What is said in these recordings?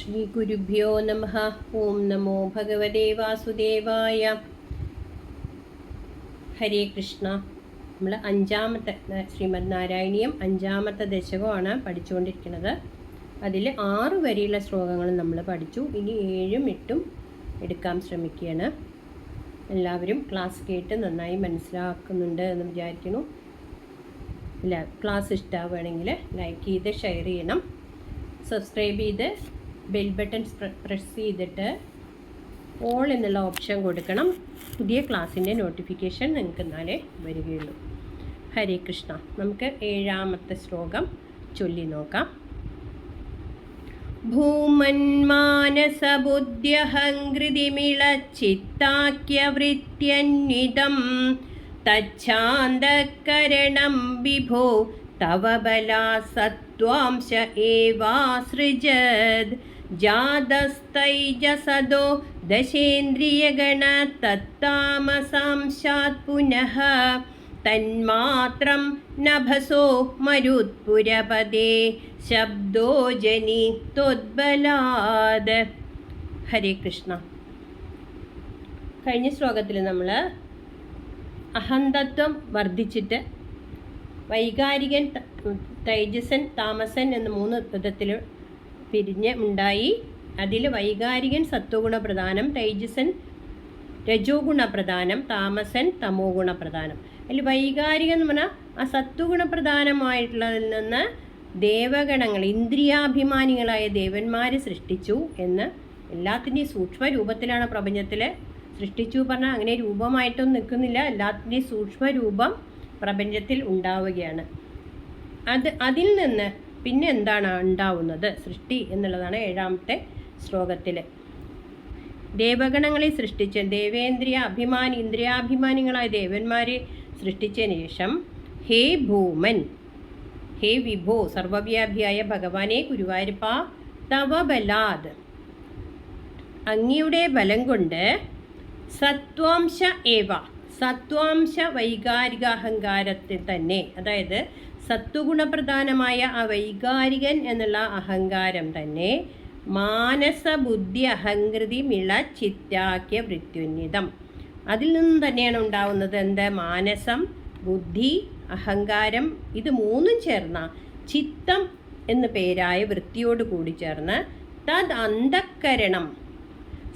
ശ്രീ ഗുരുഭ്യോ നമ ഓം നമോ ഭഗവതേ വാസുദേവായ ഹരേ കൃഷ്ണ. നമ്മൾ അഞ്ചാമത്തെ ശ്രീമദ് നാരായണീയം അഞ്ചാമത്തെ ദശകമാണ് പഠിച്ചുകൊണ്ടിരിക്കുന്നത്. അതിൽ ആറ് വരെയുള്ള ശ്ലോകങ്ങൾ നമ്മൾ പഠിച്ചു. ഇനി ഏഴും എട്ടും എടുക്കാൻ ശ്രമിക്കുകയാണ്. എല്ലാവരും ക്ലാസ് കേട്ട് നന്നായി മനസ്സിലാക്കുന്നുണ്ട് എന്ന് വിചാരിക്കുന്നു. ക്ലാസ് ഇഷ്ടമാവുകയാണെങ്കിൽ ലൈക്ക് ചെയ്ത് ഷെയർ ചെയ്യണം. സബ്സ്ക്രൈബ് ചെയ്ത് ബെൽ ബട്ടൺ പ്രസ് ചെയ്തിട്ട് ഓൾ എന്നുള്ള ഓപ്ഷൻ കൊടുക്കണം. പുതിയ ക്ലാസ്സിന്റെ നോട്ടിഫിക്കേഷൻ നിങ്ങൾക്ക് എന്നാലേ വരികയുള്ളൂ. ഹരേ കൃഷ്ണ. നമുക്ക് ഏഴാമത്തെ ശ്ലോകം ചൊല്ലി നോക്കാം. ഭൂമന്മാനസബുദ്ധ്യഹങ്കൃതിമിളച്ചിത്താക്യവൃത്യന്വിതം തച്ഛാന്തകരണം വിഭോ തവ ബലാ സത്വാംശ ഏവാസൃജത്. ദശേന്ദ്രിയഗണ തത്താമസാംശാത് പുനഃ തന്മാത്രം നഭസോ മരുത്പുരപദേ ശബ്ദോ ജനി ത്വദ്ബലാത് ഹരേ കൃഷ്ണ കഴിഞ്ഞ ശ്ലോകത്തിൽ നമ്മൾ അഹന്തത്വം വർദ്ധിച്ചിട്ട് വൈകാരികൻ തൈജസൻ താമസൻ എന്ന മൂന്ന് വിധത്തിൽ പിരിഞ്ഞ് ഉണ്ടായി. അതിൽ വൈകാരികൻ സത്വഗുണ തേജസൻ രജോ ഗുണപ്രധാനം താമസൻ തമോ ഗുണപ്രധാനം അതിൽ വൈകാരികം എന്ന് പറഞ്ഞാൽ ആ സത്വഗുണപ്രധാനമായിട്ടുള്ളതിൽ നിന്ന് ദേവഗണങ്ങൾ ഇന്ദ്രിയാഭിമാനികളായ ദേവന്മാർ സൃഷ്ടിച്ചു എന്ന് എല്ലാത്തിന്റെയും സൂക്ഷ്മ രൂപത്തിലാണ് പ്രപഞ്ചത്തിൽ സൃഷ്ടിച്ചു പറഞ്ഞാൽ അങ്ങനെ രൂപമായിട്ടൊന്നും നിൽക്കുന്നില്ല. എല്ലാത്തിന്റെയും സൂക്ഷ്മ രൂപം പ്രപഞ്ചത്തിൽ ഉണ്ടാവുകയാണ്. അത് അതിൽ നിന്ന് പിന്നെ എന്താണ് ഉണ്ടാവുന്നത്? സൃഷ്ടി എന്നുള്ളതാണ് ഏഴാമത്തെ ശ്ലോകത്തിൽ ദേവഗണങ്ങളെ സൃഷ്ടിച്ച ദേവേന്ദ്രിയ അഭിമാനി ഇന്ദ്രിയാഭിമാനികളായ ദേവന്മാരെ സൃഷ്ടിച്ചതിന് ശേഷം ഹേ ഭൂമൻ ഹേ വിഭോ സർവവ്യാപിയായ ഭഗവാനെ ഗുരുവായൂരപ്പ തവ ബലാത് അങ്ങിയുടെ ബലം കൊണ്ട് സത്വാംശ ഏവ സത്വാംശ വൈകാരിക അഹങ്കാരത്തിൽ തന്നെ അതായത് സത്വഗുണപ്രധാനമായ ആ വൈകാരികൻ എന്നുള്ള അഹങ്കാരം തന്നെ മാനസബുദ്ധി അഹങ്കൃതി മിള ചിത്താക്യ വൃത്യുന്നിതം. അതിൽ നിന്നും തന്നെയാണ് ഉണ്ടാവുന്നത് എന്ത്? മാനസം ബുദ്ധി അഹങ്കാരം. ഇത് മൂന്നും ചേർന്ന ചിത്തം എന്ന് പേരായ വൃത്തിയോട് കൂടി ചേർന്ന് തത് അന്ധക്കരണം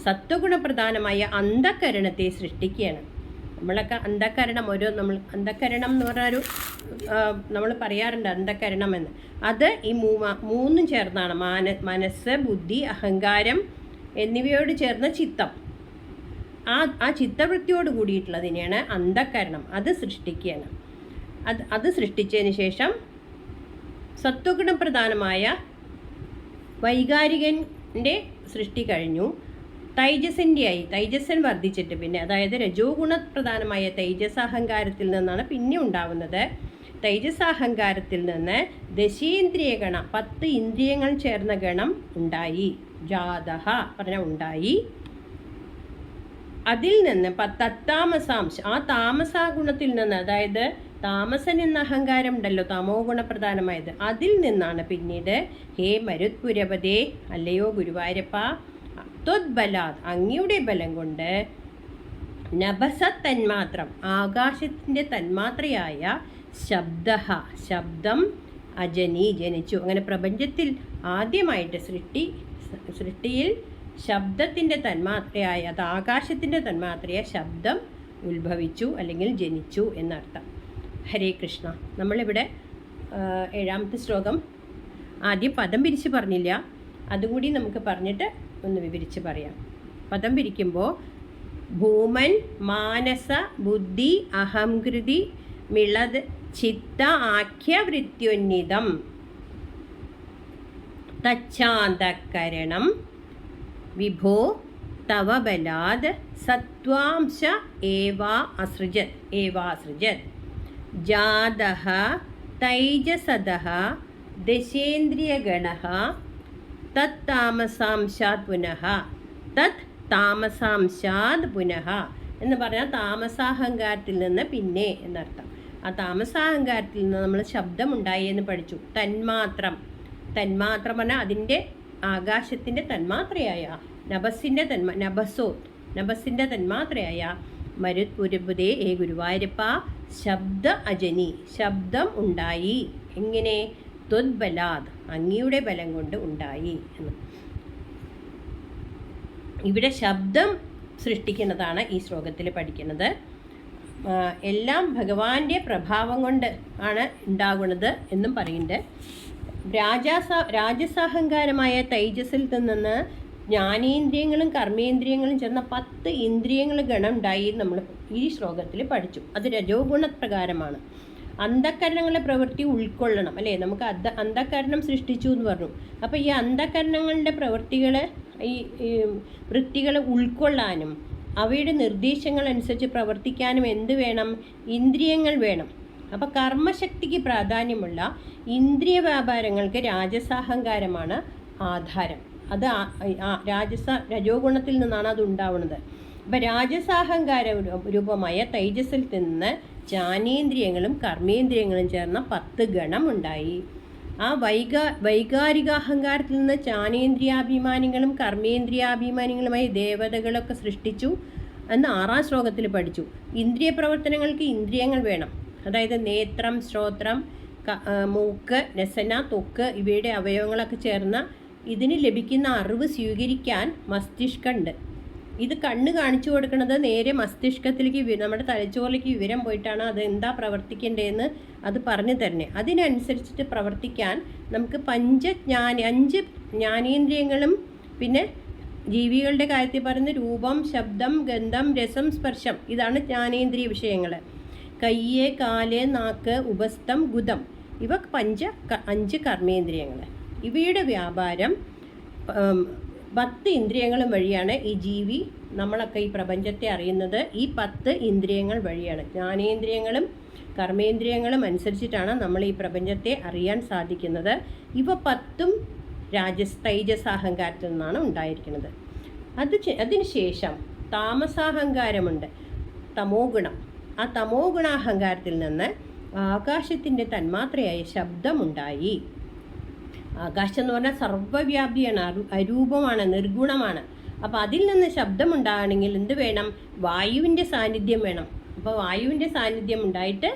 സത്വഗുണപ്രധാനമായ അന്ധക്കരണത്തെ സൃഷ്ടിക്കുകയാണ്. നമ്മളൊക്കെ അന്ധകരണം ഒരു നമ്മൾ അന്ധകരണം എന്ന് പറഞ്ഞൊരു നമ്മൾ പറയാറുണ്ട് അന്ധകരണം എന്ന്. അത് ഈ മൂ മൂന്നും ചേർന്നാണ്. മാന മനസ്സ് ബുദ്ധി അഹങ്കാരം എന്നിവയോട് ചേർന്ന ചിത്തം. ആ ആ ചിത്തവൃത്തിയോട് കൂടിയിട്ടുള്ളതിനെയാണ് അന്ധകരണം. അത് സൃഷ്ടിക്കുകയാണ്. അത് അത് സൃഷ്ടിച്ചതിന് ശേഷം സത്വഗുണപ്രധാനമായ വൈകാരികന്റെ സൃഷ്ടി കഴിഞ്ഞു. തൈജസിന്റെ ആയി തൈജസൻ വർദ്ധിച്ചിട്ട്. പിന്നെ അതായത് രജോ ഗുണപ്രധാനമായ തൈജസാഹങ്കാരത്തിൽ നിന്നാണ് പിന്നെ ഉണ്ടാവുന്നത്. തൈജസാഹങ്കാരത്തിൽ നിന്ന് ദശേന്ദ്രിയ ഗണം പത്ത് ഇന്ദ്രിയങ്ങൾ ചേർന്ന ഗണം ഉണ്ടായി. ജാതഹ പറഞ്ഞ ഉണ്ടായി. അതിൽ നിന്ന് തത്താമസാംശം ആ താമസാ ഗുണത്തിൽ നിന്ന് അതായത് താമസൻ എന്ന അഹങ്കാരം ഉണ്ടല്ലോ തമോ ഗുണപ്രധാനമായത്. അതിൽ നിന്നാണ് പിന്നീട് ഹേ മരുത്പുരപതേ അല്ലയോ ഗുരുവായൂരപ്പ ത്വദ്ബലാത് അങ്ങയുടെ ബലം കൊണ്ട് നബസ തന്മാത്രം ആകാശത്തിന്റെ തന്മാത്രയായ ശബ്ദ ശബ്ദം അജനി ജനിച്ചു. അങ്ങനെ പ്രപഞ്ചത്തിൽ ആദ്യമായിട്ട് സൃഷ്ടി സൃഷ്ടിയിൽ ശബ്ദത്തിന്റെ തന്മാത്രയായ അത് ആകാശത്തിന്റെ തന്മാത്രയായ ശബ്ദം ഉത്ഭവിച്ചു അല്ലെങ്കിൽ ജനിച്ചു എന്നർത്ഥം. ഹരേ കൃഷ്ണ. നമ്മളിവിടെ ഏഴാമത്തെ ശ്ലോകം ആദ്യം പദം പിരിച്ച് പറഞ്ഞില്ല. അതുകൂടി നമുക്ക് പറഞ്ഞിട്ട് ഒന്ന് വിവരിച്ച് പറയാം. പദം പിരിക്കുമ്പോൾ ഭൂമൻ മാനസ ബുദ്ധി അഹംകൃതി മിളത് ചിത്ത ആഖ്യവൃത്യുന്നിതം തച്ചാന്തകരണം വിഭോ തവ ബലാത് സത്വാംശ ഏവാ അസൃജത് ഏവാ അസൃജത്. ജാത തൈജസദ ദശേന്ദ്രിയഗണഃ തത്താമസാംശാത് പുനഃ. തത് താമസാംശാത് പുനഃ എന്ന് പറഞ്ഞാൽ താമസാഹങ്കാരത്തിൽ നിന്ന് പിന്നെ എന്നർത്ഥം. ആ താമസാഹങ്കാരത്തിൽ നിന്ന് നമ്മൾ ശബ്ദമുണ്ടായി എന്ന് പഠിച്ചു. തന്മാത്രം. തന്മാത്രം പറഞ്ഞാൽ അതിന്റെ ആകാശത്തിന്റെ തന്മാത്രയായ നഭസിന്റെ തന്മ നഭസോ നഭസിന്റെ തന്മാത്രയായ മരുത്പുരബുദേ ഏ ഗുരുവായൂരപ്പ ശബ്ദ അജനി ശബ്ദം ഉണ്ടായി. എങ്ങനെ? ത്വദ്ബലാദ് അങ്ങയുടെ ബലം കൊണ്ട് ഉണ്ടായി എന്ന്. ഇവിടെ ശബ്ദം സൃഷ്ടിക്കുന്നതാണ് ഈ ശ്ലോകത്തിൽ പഠിക്കുന്നത്. എല്ലാം ഭഗവാന്റെ പ്രഭാവം കൊണ്ട് ആണ് ഉണ്ടാകുന്നത് എന്നും പറയുന്നുണ്ട്. രാജാസ രാജസാഹങ്കാരമായ തേജസ്സിൽ നിന്ന് ജ്ഞാനേന്ദ്രിയങ്ങളും കർമ്മേന്ദ്രിയങ്ങളും ചേർന്ന പത്ത് ഇന്ദ്രിയങ്ങൾ ഗണം ഉണ്ടായി നമ്മൾ ഈ ശ്ലോകത്തിൽ പഠിച്ചു. അത് രജോ ഗുണപ്രകാരമാണ് അന്ധകരണങ്ങളെ പ്രവൃത്തി ഉൾക്കൊള്ളണം അല്ലേ? നമുക്ക് അന്ധ അന്ധകരണം സൃഷ്ടിച്ചു എന്ന് പറഞ്ഞു. അപ്പോൾ ഈ അന്ധകരണങ്ങളുടെ പ്രവൃത്തികളെ ഈ വൃത്തികളെ ഉൾക്കൊള്ളാനും അവയുടെ നിർദ്ദേശങ്ങൾ അനുസരിച്ച് പ്രവർത്തിക്കാനും എന്ത് വേണം? ഇന്ദ്രിയങ്ങൾ വേണം. അപ്പോൾ കർമ്മശക്തിക്ക് പ്രാധാന്യമുള്ള ഇന്ദ്രിയ വ്യാപാരങ്ങൾക്ക് രാജസാഹങ്കാരമാണ് ആധാരം. അത് രാജസ രജോ ഗുണത്തിൽ നിന്നാണ് അത് ഉണ്ടാവുന്നത്. അപ്പം രാജസാഹങ്കാര രൂപമായ തൈജസ്സിൽ നിന്ന് ജ്ഞാനേന്ദ്രിയങ്ങളും കർമ്മേന്ദ്രിയങ്ങളും ചേർന്ന പത്ത് ഗണം ഉണ്ടായി. ആ വൈകാ വൈകാരികാഹങ്കാരത്തിൽ നിന്ന് ജ്ഞാനേന്ദ്രിയാഭിമാനികളും കർമ്മേന്ദ്രിയാഭിമാനികളുമായി ദേവതകളൊക്കെ സൃഷ്ടിച്ചു. എന്ന് ആറാം ശ്ലോകത്തിൽ പഠിച്ചു. ഇന്ദ്രിയ പ്രവർത്തനങ്ങൾക്ക് ഇന്ദ്രിയങ്ങൾ വേണം. അതായത് നേത്രം ശ്രോത്രം മൂക്ക് രസന തൊക്ക് ഇവയുടെ അവയവങ്ങളൊക്കെ ചേർന്ന ഇതിന് ലഭിക്കുന്ന അറിവ് സ്വീകരിക്കാൻ മസ്തിഷ്കമുണ്ട് ഇത് കണ്ണ് കാണിച്ചു കൊടുക്കുന്നത് നേരെ മസ്തിഷ്കത്തിലേക്ക് നമ്മുടെ തലച്ചോറിലേക്ക് വിവരം പോയിട്ടാണ് അത് എന്താ പ്രവർത്തിക്കേണ്ടതെന്ന് അത് പറഞ്ഞു തരണേ അതിനനുസരിച്ചിട്ട് പ്രവർത്തിക്കാൻ നമുക്ക് പഞ്ചജ്ഞാന അഞ്ച് ജ്ഞാനേന്ദ്രിയങ്ങളും പിന്നെ ജീവികളുടെ കാര്യത്തിൽ പറയുന്ന രൂപം ശബ്ദം ഗന്ധം രസം സ്പർശം ഇതാണ് ജ്ഞാനേന്ദ്രിയ വിഷയങ്ങൾ കയ്യ് കാൽ നാക്ക് ഉപസ്ഥം ഗുദം ഇവ പഞ്ച അഞ്ച് കർമ്മേന്ദ്രിയങ്ങൾ ഇവയുടെ വ്യാപാരം പത്ത് ഇന്ദ്രിയങ്ങളും വഴിയാണ് ഈ ജീവി നമ്മളൊക്കെ ഈ പ്രപഞ്ചത്തെ അറിയുന്നത്. ഈ പത്ത് ഇന്ദ്രിയങ്ങൾ വഴിയാണ്. ജ്ഞാനേന്ദ്രിയങ്ങളും കർമ്മേന്ദ്രിയങ്ങളും അനുസരിച്ചിട്ടാണ് നമ്മൾ ഈ പ്രപഞ്ചത്തെ അറിയാൻ സാധിക്കുന്നത്. ഇവ പത്തും രാജസ് നിന്നാണ് ഉണ്ടായിരിക്കുന്നത്. അത് അതിനുശേഷം താമസാഹങ്കാരമുണ്ട്. തമോ ഗുണം. ആ തമോ ഗുണാഹങ്കാരത്തിൽ നിന്ന് ആകാശത്തിന്റെ തന്മാത്രയായ ശബ്ദമുണ്ടായി ആകാശം എന്ന് പറഞ്ഞാൽ സർവവ്യാപിയാണ് അരു- അരൂപമാണ് നിർഗുണമാണ്. അപ്പോൾ അതിൽ നിന്ന് ശബ്ദമുണ്ടാകണമെങ്കിൽ എന്ത് വേണം? വായുവിന്റെ സാന്നിധ്യം വേണം. അപ്പോൾ വായുവിന്റെ സാന്നിധ്യം ഉണ്ടായിട്ട്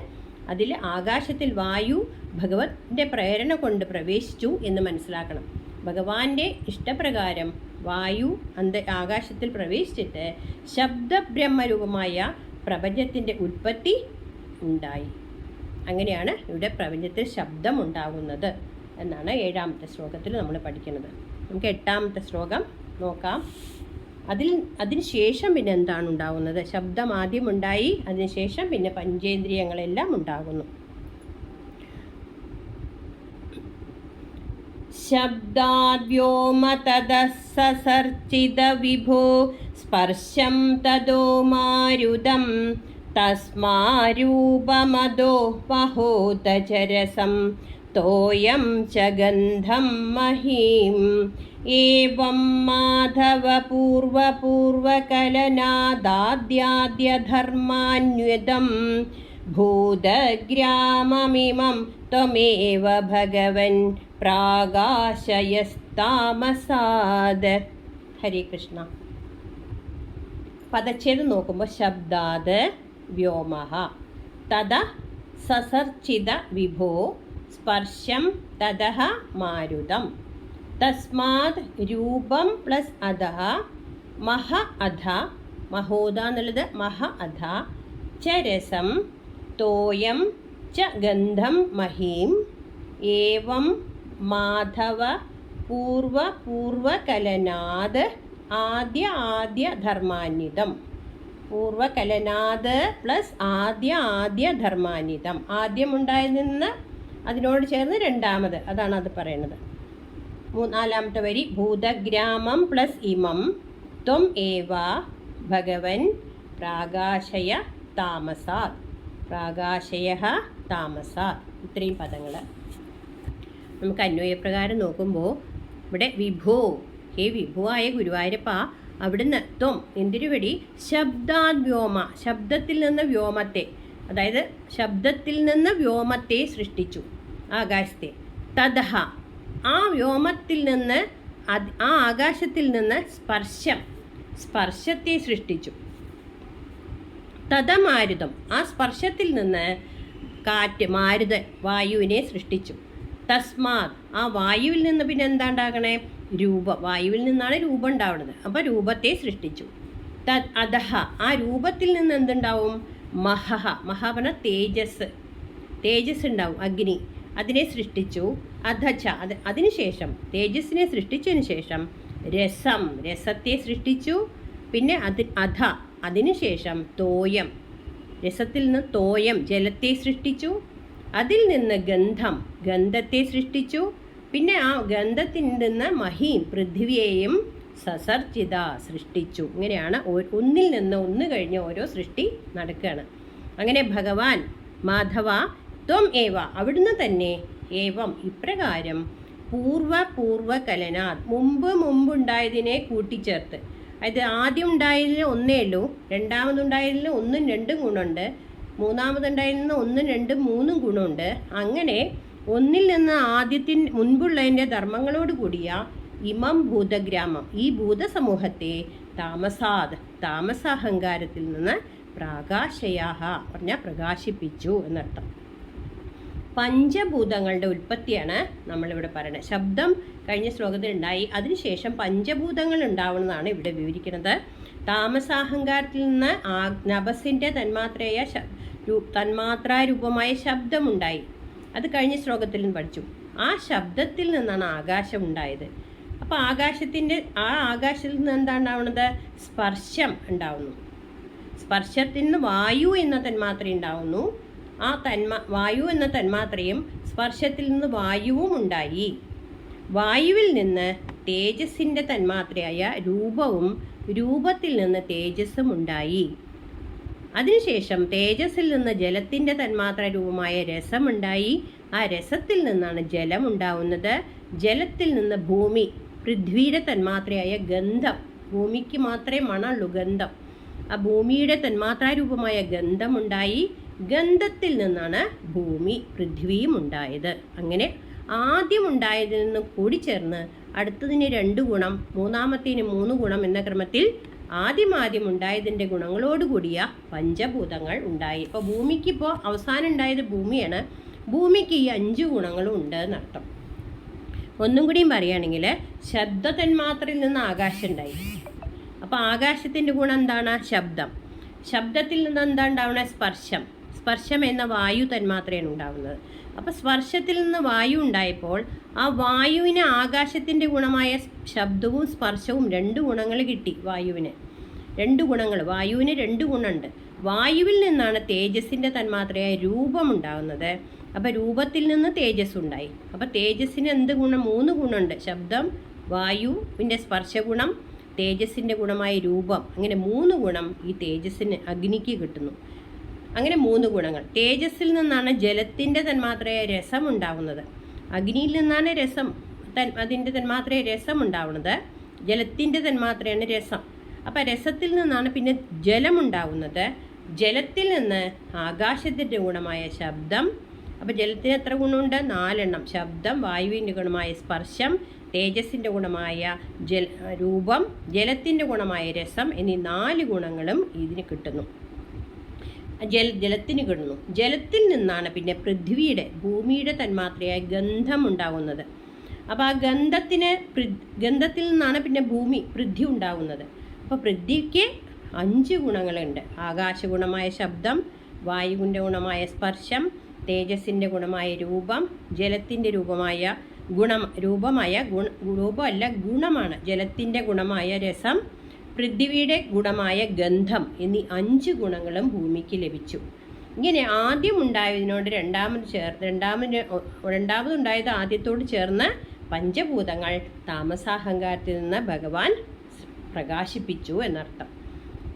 അതിൽ ആകാശത്തിൽ വായു ഭഗവതിന്റെ പ്രേരണ കൊണ്ട് പ്രവേശിച്ചു എന്ന് മനസ്സിലാക്കണം. ഭഗവാന്റെ ഇഷ്ടപ്രകാരം വായു അന്ത ആകാശത്തിൽ പ്രവേശിച്ചിട്ട് ശബ്ദബ്രഹ്മരൂപമായ പ്രപഞ്ചത്തിന്റെ ഉൽപ്പത്തി ഉണ്ടായി. അങ്ങനെയാണ് ഇവിടെ പ്രപഞ്ചത്തിൽ ശബ്ദം ഉണ്ടാകുന്നത് എന്നാണ് ഏഴാമത്തെ ശ്ലോകത്തിൽ നമ്മൾ പഠിക്കുന്നത്. നമുക്ക് എട്ടാമത്തെ ശ്ലോകം നോക്കാം. അതിൽ അതിന് ശേഷം പിന്നെ എന്താണ് ഉണ്ടാകുന്നത് ശബ്ദം ആദ്യം ഉണ്ടായി അതിനുശേഷം പിന്നെ പഞ്ചേന്ദ്രിയങ്ങളെല്ലാം ഉണ്ടാകുന്നു. ശബ്ദാദ്യോമ വിഭോ സ്പർശം തദോ മാരുതം തസ്മാരൂപമതോ വഹോതചരസം ച ഗന്ധം മഹീം ഏവം മാധവ പൂർവപൂർവകലനാദാദ്യാദ്യധർമാന്വിതം ഭൂതഗ്രാമമിമം ത്വമേവ ഭഗവൻ പ്രാകാശയസ്താമസാദ് ഹരേ കൃഷ്ണ പദച്ഛേദം നോക്കുമ്പോൾ ശബ്ദാത് വ്യോമഃ തത സസർച്ചിത വിഭോ സ്പർശം തഥ മാരുതം. തസ്മാത് രൂപം പ്ലസ് അധ മഹ അധ മഹോദ എന്നുള്ളത് മഹ അധ ച രസം തോയം ച ഗന്ധം മഹീം ഏവം മാധവ പൂർവ പൂർവകലനാത് ആദ്യ ആദ്യ ധർമാന്വിതം. പൂർവകലനാത് പ്ലസ് ആദ്യ ആദ്യ ധർമാന്വിതം. ആദ്യമുണ്ടായിരുന്ന അതിനോട് ചേർന്ന് രണ്ടാമത് അതാണ് അത് പറയുന്നത്. മൂന്നാലാമത്തെ വരി ഭൂതഗ്രാമം പ്ലസ് ഇമം ത്വം ഏവ ഭഗവൻ പ്രാകാശയ താമസാ പ്രാകാശയ താമസാ ഇത്രയും പദങ്ങൾ. നമുക്ക് അന്വയപ്രകാരം നോക്കുമ്പോൾ ഇവിടെ വിഭോ ഹേ വിഭുവായ ഗുരുവായൂരപ്പ അവിടുന്ന് ത്വം എന്തിരുവടി ശബ്ദാത് വ്യോമ ശബ്ദത്തിൽ നിന്ന് വ്യോമത്തെ അതായത് ശബ്ദത്തിൽ നിന്ന് വ്യോമത്തെ സൃഷ്ടിച്ചു ആകാശത്തെ. തതഹ ആ വ്യോമത്തിൽ നിന്ന് ആ ആകാശത്തിൽ നിന്ന് സ്പർശം സ്പർശത്തെ സൃഷ്ടിച്ചു. തഥമാരുതം ആ സ്പർശത്തിൽ നിന്ന് കാറ്റ് മാരുത വായുവിനെ സൃഷ്ടിച്ചു. തസ്മാത്. ആ വായുവിൽ നിന്ന് പിന്നെ എന്താ ഉണ്ടാകണേ രൂപം. വായുവിൽ നിന്നാണ് രൂപം ഉണ്ടാവുന്നത്. അപ്പോൾ രൂപത്തെ സൃഷ്ടിച്ചു. ത അധ ആ രൂപത്തിൽ നിന്ന് എന്തുണ്ടാവും? മഹഹ മഹാപന തേജസ്. തേജസ് ഉണ്ടാവും അഗ്നി. അതിനെ സൃഷ്ടിച്ചു അധച്ച അത് അതിനുശേഷം തേജസ്സിനെ സൃഷ്ടിച്ചതിന് ശേഷം രസം. രസത്തെ സൃഷ്ടിച്ചു പിന്നെ അത് അധ. അതിനുശേഷം തോയം. രസത്തിൽ നിന്ന് തോയം ജലത്തെ സൃഷ്ടിച്ചു. അതിൽ നിന്ന് ഗന്ധം ഗന്ധത്തെ സൃഷ്ടിച്ചു. പിന്നെ ആ ഗന്ധത്തിൽ നിന്ന് മഹീം പൃഥ്വിയെയും സസർജിത സൃഷ്ടിച്ചു. ഇങ്ങനെയാണ് ഒന്നിൽ നിന്ന് ഒന്ന് കഴിഞ്ഞ് ഓരോ സൃഷ്ടി നടക്കുകയാണ് അങ്ങനെ ഭഗവാൻ മാധവ ത്വം ഏവ അവിടുന്ന് തന്നെ ഏവം ഇപ്രകാരം പൂർവ പൂർവകലനാ മുമ്പ് മുമ്പുണ്ടായതിനെ കൂട്ടിച്ചേർത്ത്. അതായത് ആദ്യം ഉണ്ടായതിൽ ഒന്നേ ഉള്ളൂ രണ്ടാമതുണ്ടായതിൽ ഒന്നും രണ്ടും ഗുണമുണ്ട് മൂന്നാമതുണ്ടായിരുന്ന ഒന്നും രണ്ടും മൂന്നും ഗുണമുണ്ട്. അങ്ങനെ ഒന്നിൽ നിന്ന് ആദ്യത്തിൻ മുൻപുള്ളതിന്റെ ധർമ്മങ്ങളോട് കൂടിയ ഇമം ഭൂതഗ്രാമം. ഈ ഭൂതസമൂഹത്തെ താമസാത് താമസാഹങ്കാരത്തിൽ നിന്ന് പ്രാകാശയാഹ പറഞ്ഞാൽ പ്രകാശിപ്പിച്ചു എന്നർത്ഥം. പഞ്ചഭൂതങ്ങളുടെ ഉൽപ്പത്തിയാണ് നമ്മളിവിടെ പറയുന്നത് ശബ്ദം കഴിഞ്ഞ ശ്ലോകത്തിൽ ഉണ്ടായി അതിനുശേഷം പഞ്ചഭൂതങ്ങൾ ഉണ്ടാവണമെന്നാണ് ഇവിടെ വിവരിക്കുന്നത്. താമസാഹങ്കാരത്തിൽ നിന്ന് ആ നഭസിന്റെ തന്മാത്രയായ തന്മാത്രാരൂപമായ ശബ്ദമുണ്ടായി. അത് കഴിഞ്ഞ ശ്ലോകത്തിൽ നിന്ന് പഠിച്ചു. ആ ശബ്ദത്തിൽ നിന്നാണ് ആകാശം ഉണ്ടായത് അപ്പോൾ ആകാശത്തിന്റെ ആ ആകാശത്തിൽ നിന്ന് എന്താണ് ഉണ്ടാവുന്നത് സ്പർശം ഉണ്ടാവുന്നു. സ്പർശത്തിൽ നിന്ന് വായു എന്ന തന്മാത്ര ഉണ്ടാവുന്നു. ആ തന്മ വായു എന്ന തന്മാത്രയും സ്പർശത്തിൽ നിന്ന് വായുവും ഉണ്ടായി. വായുവിൽ നിന്ന് തേജസ്സിന്റെ തന്മാത്രയായ രൂപവും രൂപത്തിൽ നിന്ന് തേജസ്സും ഉണ്ടായി. അതിനുശേഷം തേജസ്സിൽ നിന്ന് ജലത്തിന്റെ തന്മാത്ര രൂപമായ രസമുണ്ടായി ആ രസത്തിൽ നിന്നാണ് ജലം ഉണ്ടാവുന്നത്. ജലത്തിൽ നിന്ന് ഭൂമി പൃഥ്വിയുടെ തന്മാത്രയായ ഗന്ധം ഭൂമിക്ക് മാത്രമേ മണമുള്ളൂ ഗന്ധം. ആ ഭൂമിയുടെ തന്മാത്രാരൂപമായ ഗന്ധമുണ്ടായി ഗന്ധത്തിൽ നിന്നാണ് ഭൂമി പൃഥ്വിയും ഉണ്ടായത്. അങ്ങനെ ആദ്യം ഉണ്ടായതിൽ നിന്ന് കൂടിച്ചേർന്ന് അടുത്തതിന് രണ്ട് ഗുണം മൂന്നാമത്തേന് മൂന്ന് ഗുണം എന്ന ക്രമത്തിൽ ആദ്യം ആദ്യം ഉണ്ടായതിന്റെ ഗുണങ്ങളോട് കൂടിയ പഞ്ചഭൂതങ്ങൾ ഉണ്ടായി. ഇപ്പോൾ ഭൂമിക്കിപ്പോൾ അവസാനം ഉണ്ടായത് ഭൂമിയാണ്. ഭൂമിക്ക് ഈ അഞ്ച് ഗുണങ്ങളും ഉണ്ട് എന്നർത്ഥം. ഒന്നും കൂടിയും പറയുകയാണെങ്കിൽ ശബ്ദ തന്മാത്രയിൽ നിന്ന് ആകാശം ഉണ്ടായി. അപ്പോൾ ആകാശത്തിന്റെ ഗുണം എന്താണ്? ശബ്ദം. ശബ്ദത്തിൽ നിന്ന് എന്താ ഉണ്ടാവുന്നത് സ്പർശം. സ്പർശം എന്ന വായു തന്മാത്രയാണ് ഉണ്ടാവുന്നത്. അപ്പോൾ സ്പർശത്തിൽ നിന്ന് വായു ഉണ്ടായപ്പോൾ ആ വായുവിന് ആകാശത്തിന്റെ ഗുണമായ ശബ്ദവും സ്പർശവും രണ്ട് ഗുണങ്ങൾ കിട്ടി വായുവിന്. രണ്ട് ഗുണങ്ങൾ. വായുവിന് രണ്ട് ഗുണമുണ്ട്. വായുവിൽ നിന്നാണ് തേജസ്സിന്റെ തന്മാത്രയായ രൂപമുണ്ടാകുന്നത് അപ്പോൾ രൂപത്തിൽ നിന്ന് തേജസ് ഉണ്ടായി അപ്പോൾ തേജസ്സിന് എന്ത് ഗുണം? മൂന്ന് ഗുണമുണ്ട്. ശബ്ദം വായുവിന്റെ സ്പർശഗുണം തേജസ്സിന്റെ ഗുണമായ രൂപം. അങ്ങനെ മൂന്ന് ഗുണം ഈ തേജസ്സിന് അഗ്നിക്ക് കിട്ടുന്നു. അങ്ങനെ മൂന്ന് ഗുണങ്ങൾ. തേജസ്സിൽ നിന്നാണ് ജലത്തിന്റെ തന്മാത്രയായ രസം ഉണ്ടാവുന്നത്. അഗ്നിയിൽ നിന്നാണ് രസം തൻ അതിന്റെ തന്മാത്രയായ രസം ഉണ്ടാവുന്നത്. ജലത്തിന്റെ തന്മാത്രയാണ് രസം. അപ്പം രസത്തിൽ നിന്നാണ് പിന്നെ ജലമുണ്ടാവുന്നത്. ജലത്തിൽ നിന്ന് ആകാശത്തിന്റെ ഗുണമായ ശബ്ദം അപ്പോൾ ജലത്തിന് എത്ര ഗുണമുണ്ട്? നാലെണ്ണം. ശബ്ദം വായുവിന്റെ ഗുണമായ സ്പർശം തേജസ്സിന്റെ ഗുണമായ ജല രൂപം ജലത്തിന്റെ ഗുണമായ രസം എന്നീ നാല് ഗുണങ്ങളും ഇതിന് കിട്ടുന്നു. ജല ജലത്തിന് കിട്ടുന്നു. ജലത്തിൽ നിന്നാണ് പിന്നെ പൃഥ്വിയുടെ ഭൂമിയുടെ തന്മാത്രയായ ഗന്ധം ഉണ്ടാകുന്നത്. അപ്പോൾ ആ ഗന്ധത്തിന് ഗന്ധത്തിൽ നിന്നാണ് പിന്നെ ഭൂമി പൃഥ്വി ഉണ്ടാകുന്നത്. അപ്പോൾ പൃഥ്വിക്ക് അഞ്ച് ഗുണങ്ങളുണ്ട്. ആകാശഗുണമായ ശബ്ദം വായുവിന്റെ ഗുണമായ സ്പർശം തേജസ്സിന്റെ ഗുണമായ രൂപം ജലത്തിന്റെ രൂപമായ ഗുണം രൂപമായ ഗുണ രൂപമല്ല ഗുണമാണ്. ജലത്തിന്റെ ഗുണമായ രസം പൃഥ്വിയുടെ ഗുണമായ ഗന്ധം എന്നീ അഞ്ച് ഗുണങ്ങളും ഭൂമിക്ക് ലഭിച്ചു. ഇങ്ങനെ ആദ്യം ഉണ്ടായതിനോട് രണ്ടാമത് ചേർ രണ്ടാമത് രണ്ടാമതുണ്ടായത് ആദ്യത്തോട് ചേർന്ന് പഞ്ചഭൂതങ്ങൾ താമസാഹങ്കാരത്തിൽ നിന്ന് ഭഗവാൻ പ്രകാശിപ്പിച്ചു എന്നർത്ഥം.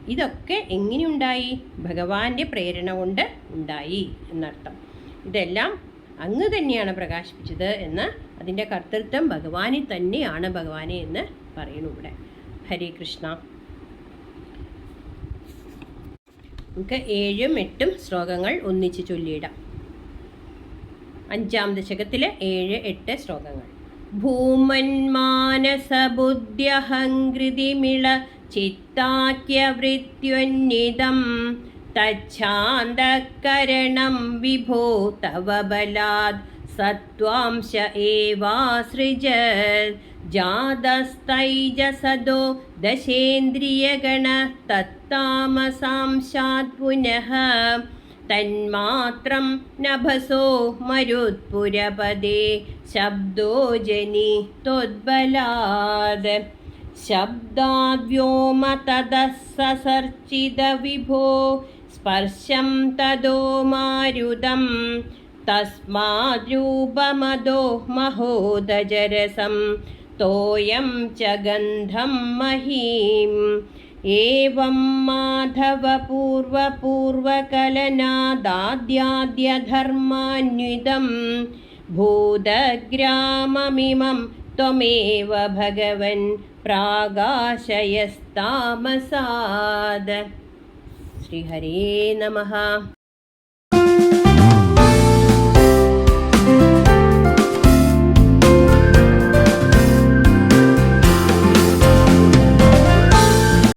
ഇതൊക്കെ എങ്ങനെയുണ്ടായി? ഭഗവാന്റെ പ്രേരണ കൊണ്ട് ഉണ്ടായി എന്നർത്ഥം. ഇതെല്ലാം അങ്ങ് തന്നെയാണ് പ്രകാശിപ്പിച്ചത് എന്ന് അതിന്റെ കർത്തൃത്വം ഭഗവാനിൽ തന്നെയാണ് ഭഗവാനെ എന്ന് പറയുന്നു ഇവിടെ. ഹരേ കൃഷ്ണ. നമുക്ക് ഏഴും എട്ടും ശ്ലോകങ്ങൾ ഒന്നിച്ച് ചൊല്ലിയിടാം. അഞ്ചാം ദശകത്തിലെ ഏഴ് എട്ട് ശ്ലോകങ്ങൾ. ഭൂമന്മാനസബുദ്ധ്യഹങ്കൃതിമിള ചിത്താക്യവൃത്യുന്നിതം വിഭോ തവ ബലാത് സത്വാംശ ഏവാസൃജ ജാതസ്തൈജസദോ ദശേന്ദ്രിയഗണ തത്താമസാംശാത് പുനഃ തന്മാത്രം നഭസോ മരുത്പുരപദേ ശബ്ദോ ജനി ത്വദ്ബലാത് ശബ്ദാദ്വ്യോമ തതഃ സസർച്ചിത വിഭോ സ്പർശം തദോ മാരുതം തസ്മാദ്രൂപമദോ മഹോദജരസം തോയം ച ഗന്ധം മഹീം ഏവം മാധവപൂർവപൂർവകലനാദാദ്യാദ്യധർമാന്വിതം ഭൂതഗ്രാമമിമം त्वमेव भगवन् प्रागाशयस्तामसाद श्रीहरे नमः।